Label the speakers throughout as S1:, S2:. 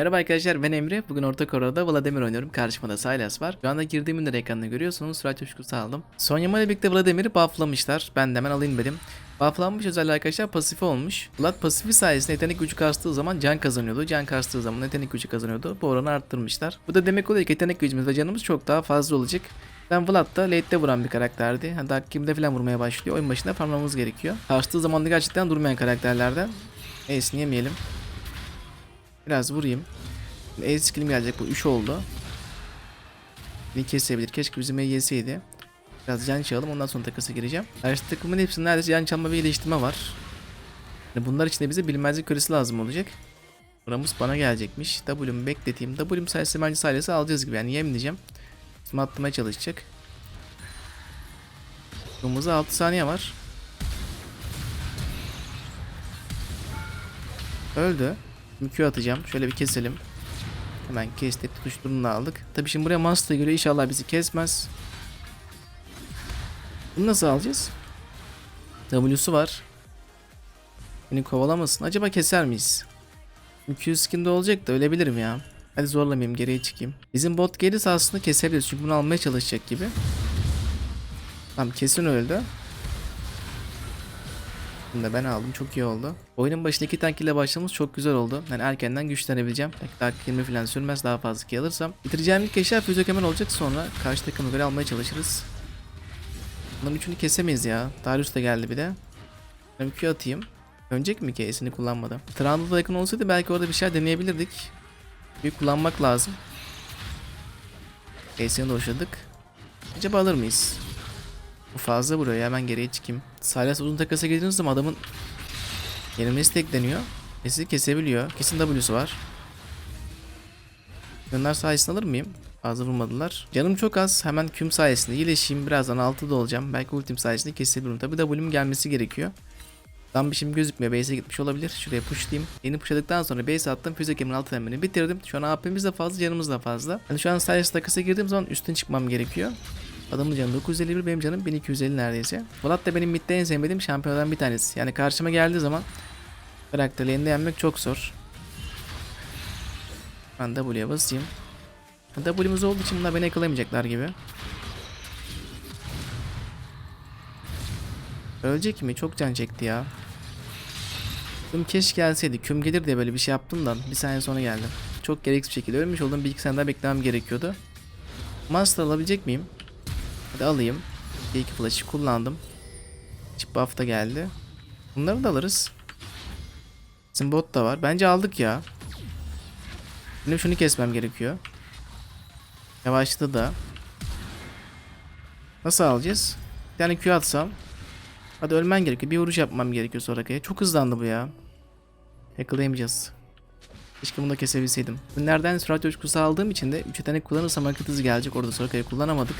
S1: Merhaba arkadaşlar ben Emre. Bugün Orta Kore'de Vladimir oynuyorum. Karşımda da Silas var. Şu anda girdiğim ünlü ekranını görüyorsunuz. Sürat coşkusu aldım. Sonya ile birlikte Vladimir'i bufflamışlar. Ben de hemen alayım dedim. Bufflanmış özelliği arkadaşlar pasifi olmuş. Vlad pasifi sayesinde yetenek gücü kastığı zaman can kazanıyordu. Can kastığı zaman yetenek gücü kazanıyordu. Bu oranı arttırmışlar. Bu da demek oluyor ki yetenek gücümüz ve canımız çok daha fazla olacak. Ben Vlad da late'de vuran bir karakterdi. Hani dakika 20'de falan vurmaya başlıyor. Oyun başında farmlamamız gerekiyor. Kaçtığı zaman da gerçekten durmayan karakterlerden. Ace'ini yemeyelim. Biraz vurayım. E skillim gelecek bu 3 oldu. Beni kesebilir. Keşke bizim yeseydi. Biraz can çalalım ondan sonra takasa gireceğim. Karşı takımın hepsinde neredeyse can çalma ve iyileştirme var. Yani bunlar için de bize bilinmezlik küresi lazım olacak. Buramız bana gelecekmiş. W'mu bekleteyim. W'm sayesinde bence sayesi alacağız gibi yani yem diyeceğim. Şimdi atlamaya çalışacak. Kırmızı 6 saniye var. Öldü. Şimdi Q atacağım. Şöyle bir keselim. Hemen kestik. Tutuş durumunu aldık. Tabi şimdi buraya Master'a göre inşallah bizi kesmez. Bunu nasıl alacağız? W'su var. Beni kovalamasın. Acaba keser miyiz? 200 skin de olacak da ölebilirim ya. Hadi zorlamayayım geriye çıkayım. Bizim bot gelirse aslında kesebiliriz çünkü bunu almaya çalışacak gibi. Tamam kesin öldü. Bunu ben aldım çok iyi oldu. Oyunun başında iki tank ile başlamamız çok güzel oldu. Yani erkenden güçlenebileceğim. Belki daha 20 falan sürmez daha fazla ki alırsam. Bitireceğim ilk eşya füze kemer olacak sonra karşı takımı göre almaya çalışırız. Bunların üçünü kesemeyiz ya. Darius da geldi bir de. Ben Q atayım. Öncek mi ki esini kullanmadı. Trundle'da yakın olsaydı belki orada bir şey deneyebilirdik. Büyük kullanmak lazım. Esini doşladık. Acaba alır mıyız? Bu fazla vuruyor ya hemen geriye çıkayım. Silas uzun takasa girdiğiniz zaman adamın yenilmesi tekleniyor. Ve sizi kesebiliyor. Kesin W'su var. Bunlar sayesinde alır mıyım? Fazla vurmadılar. Canım çok az. Hemen küm sayesinde iyileşeyim. Birazdan 6'da olacağım. Belki ultim sayesinde kesebilirim. Tabi W'm gelmesi gerekiyor. Tam bir şeyim gözükmüyor. Base'e gitmiş olabilir. Şuraya pushlayayım. Yeni pushladıktan sonra base attım. Füze kemiğinin alt elemini bitirdim. Şu an AP'miz de fazla, canımız da fazla. Hani şu an Silas takasa girdiğim zaman üstün çıkmam gerekiyor. Adamın canı 951 benim canım 1250 neredeyse. Vlad da benim midde en sevmediğim şampiyonlardan bir tanesi. Yani karşıma geldiği zaman karakter lane'de yenmek çok zor. Ben W'ye basayım. W'muz olduğu için bunlar beni yakalayamayacaklar gibi. Ölecek mi? Çok can çekti ya. Küm keşke gelseydi. Küm gelir diye böyle bir şey yaptım da bir saniye sonra geldi. Çok gereksiz bir şekilde ölmüş oldum. Bir iki saniye daha beklemem gerekiyordu. Master alabilecek miyim? Hadi alayım. İki flash'ı kullandım. Chip buff da geldi. Bunları da alırız. Bizim bot da var. Bence aldık ya. Benim şunu kesmem gerekiyor. Yavaşladı da. Nasıl alacağız? Bir tane Q atsam. Hadi ölmen gerekiyor. Bir vuruş yapmam gerekiyor Soraka'ya. Çok hızlandı bu ya. Yakalayamayacağız. Keşke bunu da kesebilseydim. Bunlardan sürat coşkusu aldığım için de 3 yetenek kullanırsam hareket hızı gelecek. Orada Soraka'yı kullanamadık.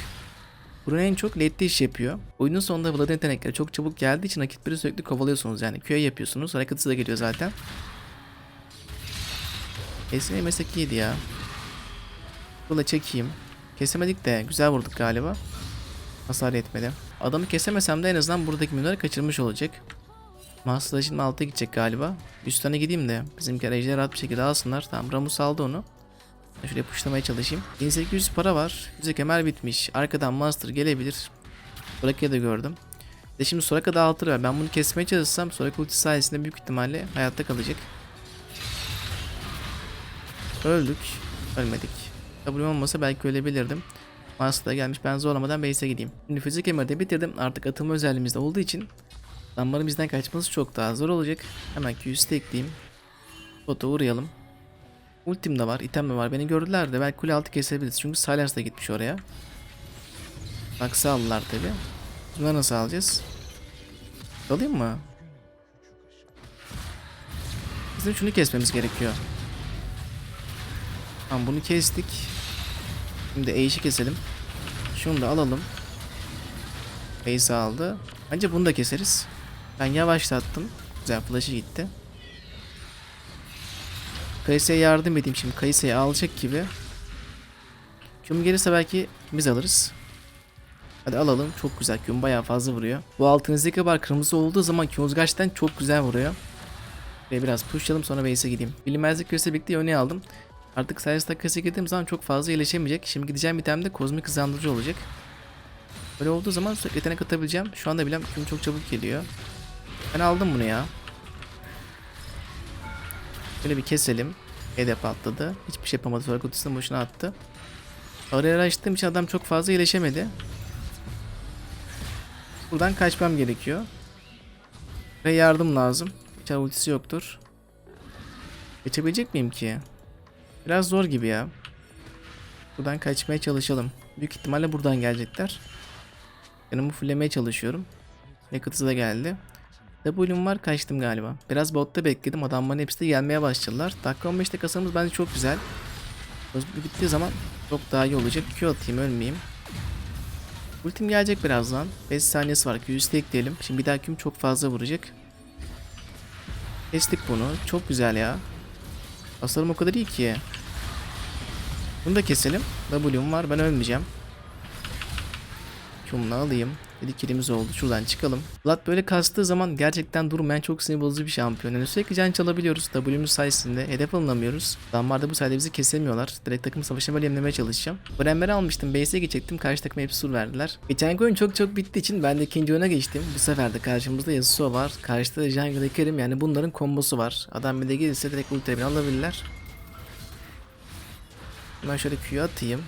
S1: Buraya en çok late'de iş yapıyor. Oyunun sonunda Vlad'ın yetenekleri çok çabuk geldiği için rakipleri sürekli kovalıyorsunuz yani. Q'ya yapıyorsunuz. Hareket hızı da geliyor zaten. Esin yemesek iyiydi ya. Bula çekeyim. Kesemedik de güzel vurduk galiba. Hasar etmedi. Adamı kesemesem de en azından buradaki minörü kaçırmış olacak. Master'da şimdi alta gidecek galiba. Üstüne gideyim de bizimkiler ejderi rahat bir şekilde alsınlar. Tamam Ramus aldı onu. Şuraya puşlamaya çalışayım. 1800 para var. Bize kemer bitmiş. Arkadan Master gelebilir. Soraka'yı da gördüm. De şimdi Soraka'da altı var. Ben bunu kesmeye çalışsam Soraka ulti sayesinde büyük ihtimalle hayatta kalacak. Öldük. Ölmedik. W'm olmasa belki ölebilirdim. Master da gelmiş. Ben zorlamadan base'e gideyim. Şimdi fizik kemeri de bitirdim. Artık atılma özelliğimizde olduğu için Damların bizden kaçması çok daha zor olacak. Hemen Q'yu ekleyeyim. Bota uğrayalım. Ultim de var, item de var. Beni gördüler de belki kule altı kesebiliriz. Çünkü Silence da gitmiş oraya. Baksı aldılar tabi. Bunları nasıl alacağız? Alayım mı? Bizim şunu kesmemiz gerekiyor. Tamam bunu kestik. Şimdi Ashe'i keselim. Şunu da alalım. Base aldı. Bence bunu da keseriz. Ben yavaşlattım. Güzel flash'ı gitti. Kayısı'ya yardım edeyim şimdi. Kayısı'ya alacak gibi. Küm gelirse belki biz alırız. Hadi alalım. Çok güzel. Küm bayağı fazla vuruyor. Bu altınızdaki bar kırmızı olduğu zaman Kümüz çok güzel vuruyor. Ve biraz pushlayalım sonra base'e gideyim. Bilinmezlik küresi birlikte öne aldım. Artık Silas takası girdiğim zaman çok fazla iyileşemeyecek. Şimdi gideceğim itemde kozmik hızlandırıcı olacak. Böyle olduğu zaman sürekli yetenek atabileceğim. Şu anda bilem küm çok çabuk geliyor. Ben aldım bunu ya. Şöyle bir keselim. Hedef atladı. Hiçbir şey yapamadı. Sonra kutusunu boşuna attı. Araya açtığım için adam çok fazla iyileşemedi. Buradan kaçmam gerekiyor. Ve yardım lazım. Hiç ultisi yoktur. Geçebilecek miyim ki? Biraz zor gibi ya. Buradan kaçmaya çalışalım. Büyük ihtimalle buradan gelecekler. Yanımı fullemeye çalışıyorum. Yakıtı da geldi. W'm var kaçtım galiba. Biraz botta bekledim. Adamların hepsi de gelmeye başladılar. Dakika 15'te kasamız bence çok güzel. Özgür bittiği zaman çok daha iyi olacak. Q atayım ölmeyeyim. Ultim gelecek birazdan. 5 saniyesi var. Q'yu ekleyelim. Şimdi bir daha Q'm çok fazla vuracak. Kestik bunu. Çok güzel ya. Hasarım o kadar iyi ki. Bunu da keselim. W'm var. Ben ölmeyeceğim. Q'mla alayım. Bir kilimiz oldu. Şuradan çıkalım. Vlad böyle kastığı zaman gerçekten durmayan çok sinir bozucu bir şampiyon. Yani sürekli can çalabiliyoruz. W'müz sayesinde hedef alınamıyoruz. Adamlar bu sayede bizi kesemiyorlar. Direkt takım savaşına böyle yemlemeye çalışacağım. Bremmer'i almıştım. Base'e geçecektim. Karşı takıma hepsi sur verdiler. Geçen oyun çok çok bittiği için ben de ikinci oyuna geçtim. Bu sefer de karşımızda Yasuo var. Karşıda da Jungle Kerim yani bunların kombosu var. Adam bir de gelirse direkt ultra alabilirler. Ben şöyle Q'yu atayım.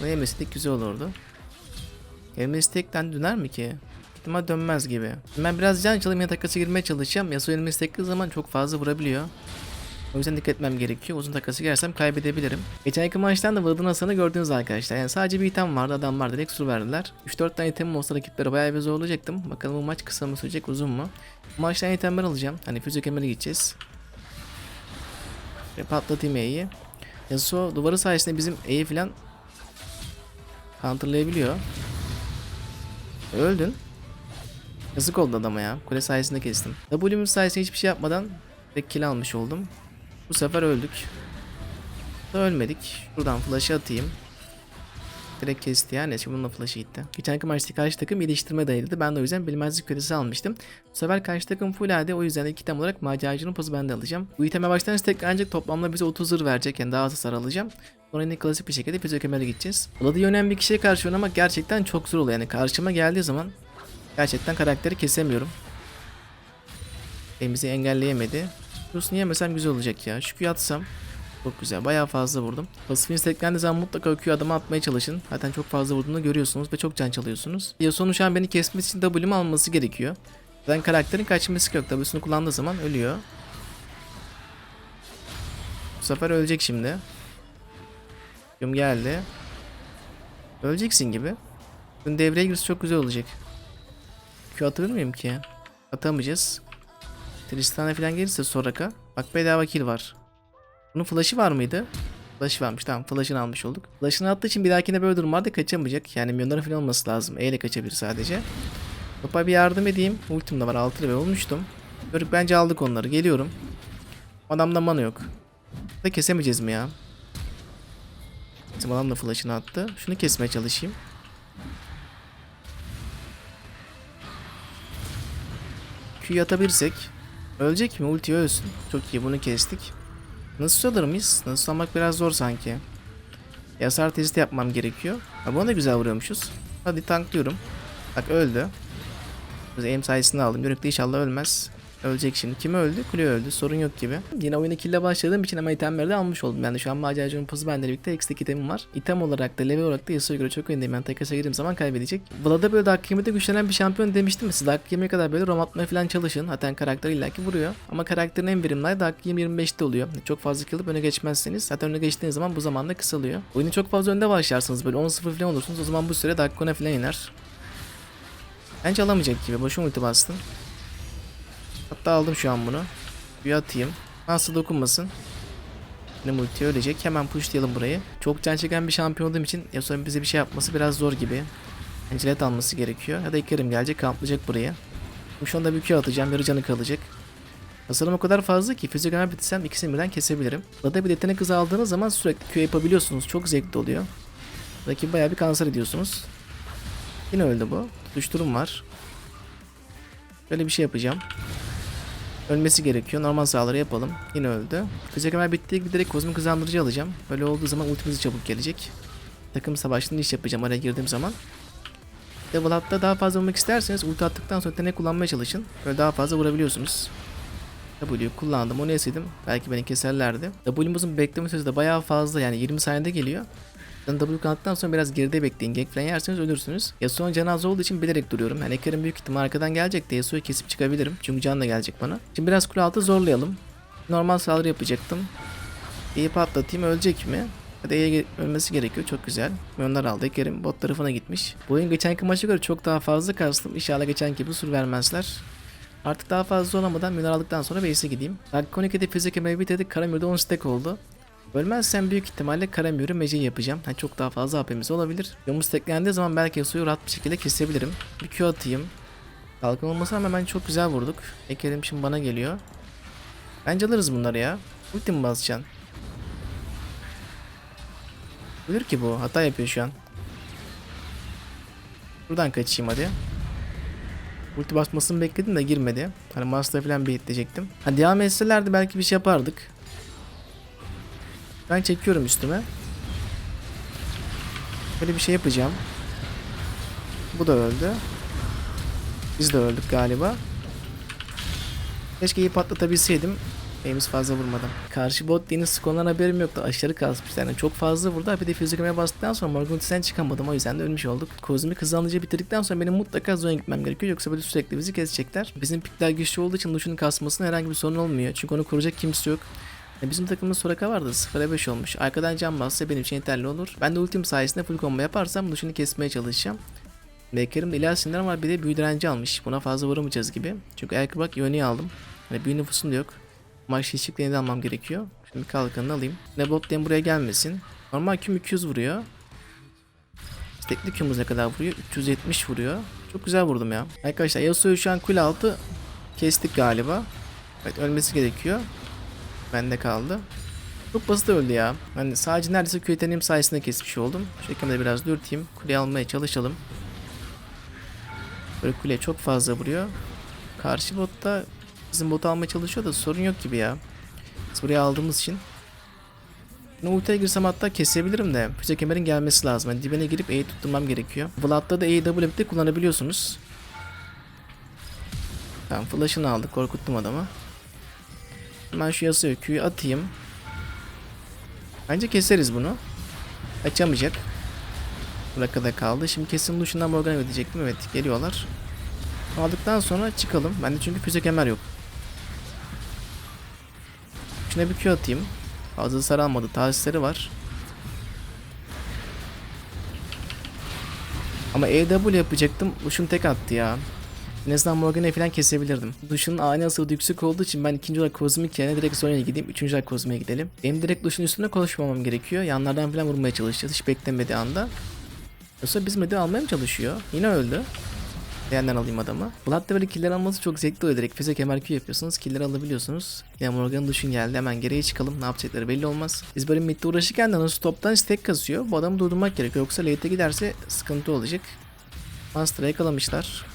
S1: Bunu yemeseydik güzel olurdu. Elimiz tekten döner mi ki? İhtimal dönmez gibi. Ben biraz can çalayım ya takası girmeye çalışacağım. Yasuo elimiz tekli zaman çok fazla vurabiliyor. O yüzden dikkat etmem gerekiyor. Uzun takası girersem kaybedebilirim. Geçen iki maçtan da Vlad'ın hasarını gördünüz arkadaşlar. Yani sadece bir item vardı. Adamlar direkt sur verdiler. 3-4 tane itemim olsa rakipleri bayağı bir zorlayacaktım. Bakalım bu maç kısa mı sürecek uzun mu? Bu maçtan itemler alacağım. Hani füze kemeri gideceğiz. Ve patlatayım E'yi. Yasuo duvarı sayesinde bizim E'yi falan counterlayabiliyor. Öldün. Yazık oldu adama ya. Kule sayesinde kestim. W'muz sayesinde hiçbir şey yapmadan direkt kill almış oldum. Bu sefer öldük. Da ölmedik. Şuradan flash'ı atayım. Direkt kesti yani. Şimdi bununla flash'ı gitti. Geçenki maçta karşı takım iyileştirme dayıldı. Ben de o yüzden bilmezlik kredisi almıştım. Bu sefer karşı takım full AD. O yüzden de iki item olarak maceracının pozu ben de alacağım. Bu iteme baştan tek ancak toplamda bize 30 zırh verecek. Yani daha az hasar alacağım. Sonra klasik bir şekilde fiziokemere gideceğiz. Vlad'ı yönen bir kişiye karşı oynamak gerçekten çok zor oluyor. Yani karşıma geldiği zaman gerçekten karakteri kesemiyorum. Elimizi engelleyemedi. Şurasını yemesem güzel olacak ya. Şu atsam çok güzel. Bayağı fazla vurdum. Pasifiniz teklendiği zaman mutlaka Q'yu adama atmaya çalışın. Zaten çok fazla vurduğunu görüyorsunuz ve çok can çalıyorsunuz. Yasuo'nun şu an beni kesmesi için W'mi alması gerekiyor. Zaten karakterin kaçması yok. W'sunu kullandığı zaman ölüyor. Bu sefer ölecek şimdi. Yum geldi. Öleceksin gibi. Bunun devreye girse çok güzel olacak. Q atabilir miyim ki? Atamayacağız. Tristan'a falan gelirse Soraka. Bak bedava kill var. Bunun flash'ı var mıydı? Flash'ı varmış tamam flash'ını almış olduk. Flash'ını attığı için bir dahakine böyle durumlarda kaçamayacak. Yani milyonların falan olması lazım. E ile kaçabilir sadece. Topa bir yardım edeyim. Ultim de var 6 ve olmuştum. Görüp bence aldık onları. Geliyorum. Adamda mana yok. Da kesemeyeceğiz mi ya? Bizim adam da flash'ını attı. Şunu kesmeye çalışayım. Q'yu atabilirsek. Ölecek mi? Ulti ölsün. Çok iyi bunu kestik. Nasıl alır mıyız? Nasıl almak biraz zor sanki. Yasar testi yapmam gerekiyor. Ha bunu da güzel vuruyormuşuz. Hadi tanklıyorum. Bak öldü. Biz aim sayesinde aldım. Yörükte inşallah ölmez. Ölecek şimdi. Kim öldü? Kule öldü. Sorun yok gibi. Yine oyuna kille başladığım için ama itemleri de almış oldum. Yani şu an maceracının pozu bende birlikte eksik itemim var. İtem olarak da level olarak da Yasuo'ya göre çok öndeyim. Ben takasa girdiğim zaman kaybedecek. Vlad'a böyle 20'de güçlenen bir şampiyon demiştim. Siz dakika 20'ye kadar böyle rom atmaya falan çalışın. Zaten karakter illaki vuruyor. Ama karakterin en verimli dakika 20-25'te oluyor. Çok fazla kill öne geçmezseniz zaten öne geçtiğiniz zaman bu zamanda kısalıyor. Oyunu çok fazla önde başlarsınız böyle 10-0 falan olursunuz. O zaman bu süre dakika 10'a falan iner. Bence alamayacak gibi. Boşu ulti bastım. Hatta aldım şu an bunu. Bir atayım. Nasıl dokunmasın. Benim ulti ölecek. Hemen pushlayalım burayı. Çok can çeken bir şampiyon olduğum için Yasuo'nun bize bir şey yapması biraz zor gibi. Encelet alması gerekiyor. Ya da Ikerim gelecek kamplayacak buraya. Şu anda bir Q atacağım. Yarı canı kalacak. Hasarım o kadar fazla ki fiziksel bitirsem ikisini birden kesebilirim. Burada bir yetenek hızı aldığınız zaman sürekli Q yapabiliyorsunuz. Çok zevkli oluyor. Rakip bayağı bir kanser ediyorsunuz. Yine öldü bu. Tutuşturum var. Böyle bir şey yapacağım. Ölmesi gerekiyor. Normal saldırı yapalım. Yine öldü. Kızak Kemal bittiği gibi direkt kozmik hızlandırıcı alacağım. Böyle olduğu zaman ultimiz çabuk gelecek. Takım savaşında iş yapacağım araya girdiğim zaman. Double hatta daha fazla vurmak isterseniz ulti attıktan sonra yetenek kullanmaya çalışın. Böyle daha fazla vurabiliyorsunuz. W'yu kullandım. Onu yeseydim belki beni keserlerdi. W'muzun bekleme süresi de bayağı fazla yani 20 saniyede geliyor. W kanattan sonra biraz geride bekleyin. Gank falan yerseniz ölürsünüz. Yasuo'nun canı az olduğu için bilerek duruyorum. Yani Eker'in büyük ihtimal arkadan gelecek de Yasuo'yu kesip çıkabilirim. Çünkü can da gelecek bana. Şimdi biraz kule altı zorlayalım. Normal saldırı yapacaktım. İyi patlatayım ölecek mi? Hadi E'ye ölmesi gerekiyor. Çok güzel. Milyonlar aldı. Eker'in bot tarafına gitmiş. Bu oyun geçenki maça göre çok daha fazla kastım. İnşallah geçenki gibi sur vermezler. Artık daha fazla olamadan minör aldıktan sonra base'e gideyim. Darkonik'e fizik emeği bitirdik. Karamir'de 10 stack oldu. Ölmezsem büyük ihtimalle Karamir'ü mece yapacağım. Yani çok daha fazla AP'miz olabilir. Yomuz teklendiği zaman belki suyu rahat bir şekilde kesebilirim. Bir Q atayım. Kalkan olmasa ama hemen çok güzel vurduk. Ekerim şimdi bana geliyor. Bence alırız bunları ya. Ulti mi basacaksın? Ölür ki bu. Hata yapıyor şu an. Buradan kaçayım hadi. Ulti basmasını bekledim de girmedi. Hani Master'a falan bekleyecektim. Ha devam etselerdi belki bir şey yapardık. Ben çekiyorum üstüme. Böyle bir şey yapacağım. Bu da öldü. Biz de öldük galiba. Keşke iyi patlatabilseydim. Neyimiz fazla vurmadan. Karşı bot yeni skorundan haberim yoktu. Aşırı kasmış yani. Çok fazla vurdu. Bir de fizikime bastıktan sonra Morgantis'ten çıkamadım. O yüzden de ölmüş olduk. Kozmik hızlanıcı bitirdikten sonra benim mutlaka Zone'a gitmem gerekiyor. Yoksa böyle sürekli bizi kesecekler. Bizim pikler güçlü olduğu için Lucian'ın kasmasına herhangi bir sorun olmuyor. Çünkü onu koruyacak kimse yok. Ya Bizim takımda Soraka vardı 0'a 5 olmuş. Arkadan can bassa benim için yeterli olur. Ben de ultim sayesinde full combo yaparsam Lucian'ı kesmeye çalışacağım. Baker'ım da ilah sinirler var bir de büyü direnci almış. Buna fazla vuramayacağız gibi. Çünkü ayakkabı bak yöneyi aldım. Hani büyü nüfusum da yok. Maç değişikliğini de almam gerekiyor. Şimdi kalkanını alayım. Ne bot buraya gelmesin. Normal küm 200 vuruyor. Stekli kümümüz ne kadar vuruyor? 370 vuruyor. Çok güzel vurdum ya. Arkadaşlar Yasuo'yu şu an kule altı kestik galiba. Evet ölmesi gerekiyor. Bende kaldı. Çok basit öldü ya. Hani sadece neredeyse Q yeteneğim sayesinde kesmiş oldum. Şu ekranı biraz dürteyim. Kuleyi almaya çalışalım. Böyle kule çok fazla vuruyor. Karşı botta bizim botu almaya çalışıyor da sorun yok gibi ya. Biz buraya aldığımız için. Şimdi ultiye girsem hatta kesebilirim de füze kemerin gelmesi lazım. Yani dibine girip E'yi tutturmam gerekiyor. Vlad'da da E'yi W'de kullanabiliyorsunuz. Tamam flash'ını aldık korkuttum adamı. Hemen şu yasa Q'yu atayım. Bence keseriz bunu. Açamayacak. Bırakada kaldı. Şimdi kesin Lucian'dan Morgan'a ödeyecektim. Evet geliyorlar. Aldıktan sonra çıkalım. Bende çünkü füze kemer yok. Şuna bir Q atayım. Fazla sarılmadı. Tavsiyleri var. Ama EW yapacaktım. Lucian tek attı ya. En azından Morgan'ı falan kesebilirdim. Lucian'ın ani hasarı yüksek olduğu için ben ikinci olarak Kozmik yerine direkt Zonya'ya gideyim. Üçüncü olarak Kozmik'e gidelim. Benim direkt Lucian'ın üstüne konuşmamam gerekiyor. Yanlardan falan vurmaya çalışacağız. Hiç beklemediği anda. Yoksa bizim midi almaya mı çalışıyor? Yine öldü. Diğerinden alayım adamı. Blood'da böyle killer alması çok zevkli oluyor. Direkt füze kemer Q yapıyorsunuz. Killer alabiliyorsunuz. Ya Morgan'ın düşün geldi. Hemen geriye çıkalım. Ne yapacakları belli olmaz. Biz böyle midde uğraşırken de nasıl toptan stack kasıyor. Bu adamı durdurmak gerekiyor. Yoksa late'e giderse sıkıntı olacak. Master'ı yakalamışlar.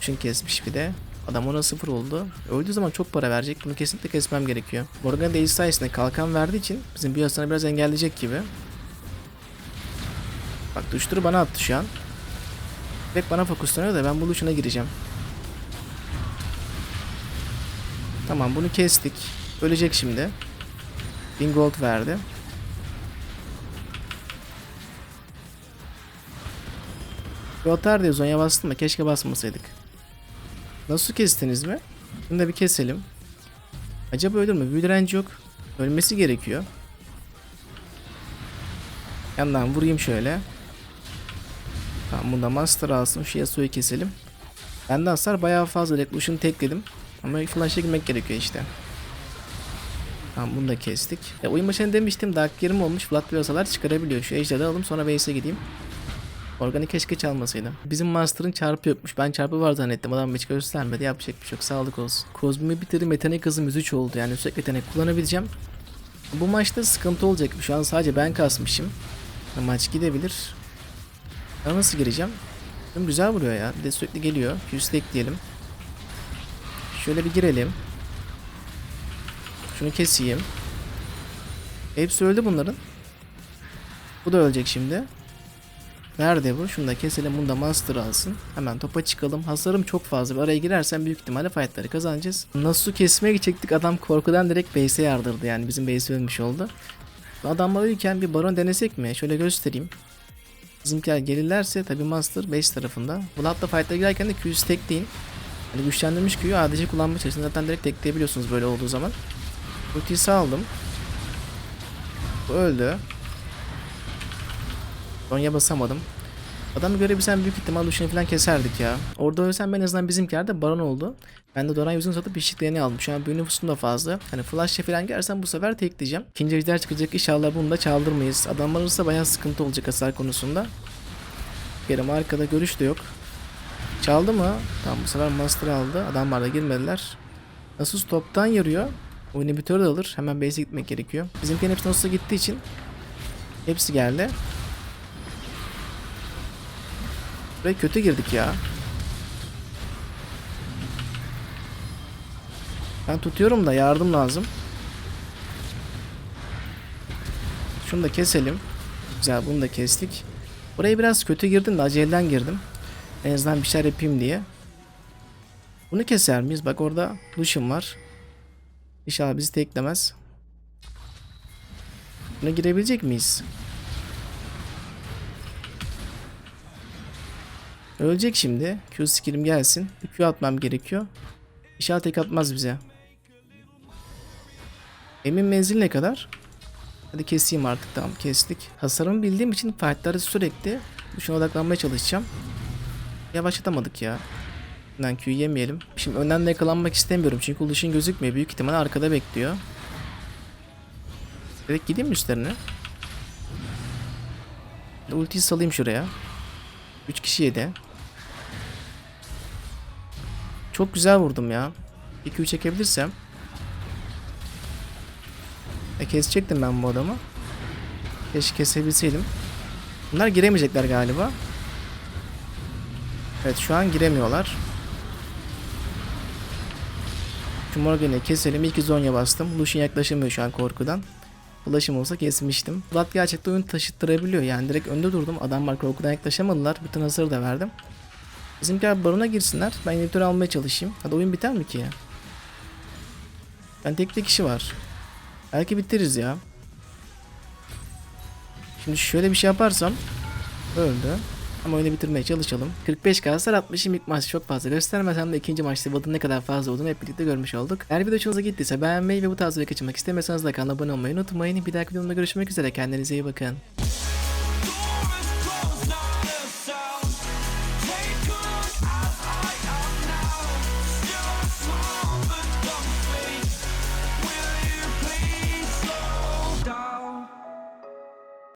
S1: Düşün kesmiş bir de. Adam ona sıfır oldu. Öldüğü zaman çok para verecek. Bunu kesinlikle kesmem gerekiyor. Morgan Daisy sayesinde kalkan verdiği için bizim bir yasana biraz engelleyecek gibi. Bak düştürü bana attı şu an. Direkt bana fokuslanıyor da ben bu Lucian'a gireceğim. Tamam bunu kestik. Ölecek şimdi. 1000 gold verdi. Atar diye zonya bastım da keşke basmasaydık. Nasıl kestiniz mi? Bunu da bir keselim. Acaba ölür mü? Büyü yok. Ölmesi gerekiyor. Yandan vurayım şöyle. Tamam bunda master alsın. Şu Yasuo'yu keselim. Bende hasar bayağı fazla. Reclusion'u tekledim. Ama flash'a girmek gerekiyor işte. Tamam bunu da kestik. Ya oyun başında demiştim Dark yerim olmuş. Vlad piyasalar çıkarabiliyor. Şu ejder'i alalım sonra base'e gideyim. Organik keşke çalmasaydım. Bizim Master'ın çarpı yokmuş. Ben çarpı var zannettim. Adam hiç göstermedi. Yapacak bir şey yok. Sağlık olsun. Kozmimi bitirdim. Yetenek hızım 3 oldu. Yani sürekli yetenek kullanabileceğim. Bu maçta sıkıntı olacak. Şu an sadece ben kasmışım. Maç gidebilir. Ben nasıl gireceğim? Güzel vuruyor ya. Bir de sürekli geliyor. Üst ekleyelim. Şöyle bir girelim. Şunu keseyim. Hepsi öldü bunların. Bu da ölecek şimdi. Nerede bu? Şunu da keselim. Bunu da master alsın. Hemen topa çıkalım. Hasarım çok fazla. Bir araya girersem büyük ihtimalle fightları kazanacağız. Nasıl kesmeye gidecektik? Adam korkudan direkt base'e yardırdı. Yani bizim base ölmüş oldu. Adamlar uyurken bir baron denesek mi? Şöyle göstereyim. Bizimkiler gelirlerse tabi master base tarafında. Vlad'la fight'a girerken de Q'yu değil. Hani güçlendirmiş Q'yu ADC kullanmaya çalışın. Zaten direkt tekleyebiliyorsunuz böyle olduğu zaman. Ultiyi aldım. Bu öldü. Sonya basamadım. Adamı görebilsem büyük ihtimal Lucian'ı falan keserdik ya. Orada ölsem en azından bizimkiler de baron oldu. Ben de Doran yüzünü satıp eşliklerini aldım. Şu an büyü nüfusum da fazla. Hani flash'la falan gelsem bu sefer tekleyeceğim. İkinci ejder çıkacak inşallah bunu da çaldırmayız. Adamlar olursa bayağı sıkıntı olacak hasar konusunda. Yerim arkada görüş de yok. Çaldı mı? Tamam bu sefer master aldı. Adamlar da girmediler. Nasus toptan yarıyor. Oyunu bitör de alır. Hemen base'e gitmek gerekiyor. Bizimkinin hepsi Nasus'a gittiği için hepsi geldi. Ve kötü girdik ya. Ben tutuyorum da yardım lazım. Şunu da keselim. Güzel bunu da kestik. Buraya biraz kötü girdim de aceleden girdim. En azından bir şeyler yapayım diye. Bunu keser miyiz? Bak orada Lucian var. İnşallah bizi teklemez. Buna girebilecek miyiz? Ölecek şimdi. Q skill'im gelsin. Q atmam gerekiyor. İnşallah tek atmaz bize. Emin menzil ne kadar? Hadi keseyim artık tamam kestik. Hasarımı bildiğim için fightları sürekli şuna odaklanmaya çalışacağım. Yavaşlatamadık ya. Bundan Q yemeyelim. Şimdi önden de yakalanmak istemiyorum çünkü Uluş'un gözükmüyor. Büyük ihtimal arkada bekliyor. Direkt gideyim mi üstlerine? Ultiyi salayım şuraya. 3 kişi yedi. Çok güzel vurdum ya. 2-3 çekebilirsem. E kesecektim ben bu adamı. Keşke kesebilseydim. Bunlar giremeyecekler galiba. Evet şu an giremiyorlar. Şu Morgan'ı keselim. İlk Zonya bastım. Lucian yaklaşamıyor şu an korkudan. Ulaşım olsa kesmiştim. Vlad gerçekten oyun taşıttırabiliyor. Yani direkt önde durdum. Adamlar korkudan yaklaşamadılar. Bütün hasarı da verdim. Bizimkiler barona girsinler. Ben inhibitör almaya çalışayım. Hadi oyun biter mi ki ya? Ben tek tek kişi var. Belki bitiririz ya. Şimdi şöyle bir şey yaparsam öldü. Ama oyunu bitirmeye çalışalım. 45 kasar 60'ım ilk maç çok fazla göstermesem de ikinci maçta Vlad'ın ne kadar fazla olduğunu hep birlikte görmüş olduk. Eğer video hoşunuza gittiyse beğenmeyi ve bu tarz video kaçırmak istemiyorsanız da kanala abone olmayı unutmayın. Bir dahaki videomda görüşmek üzere. Kendinize iyi bakın.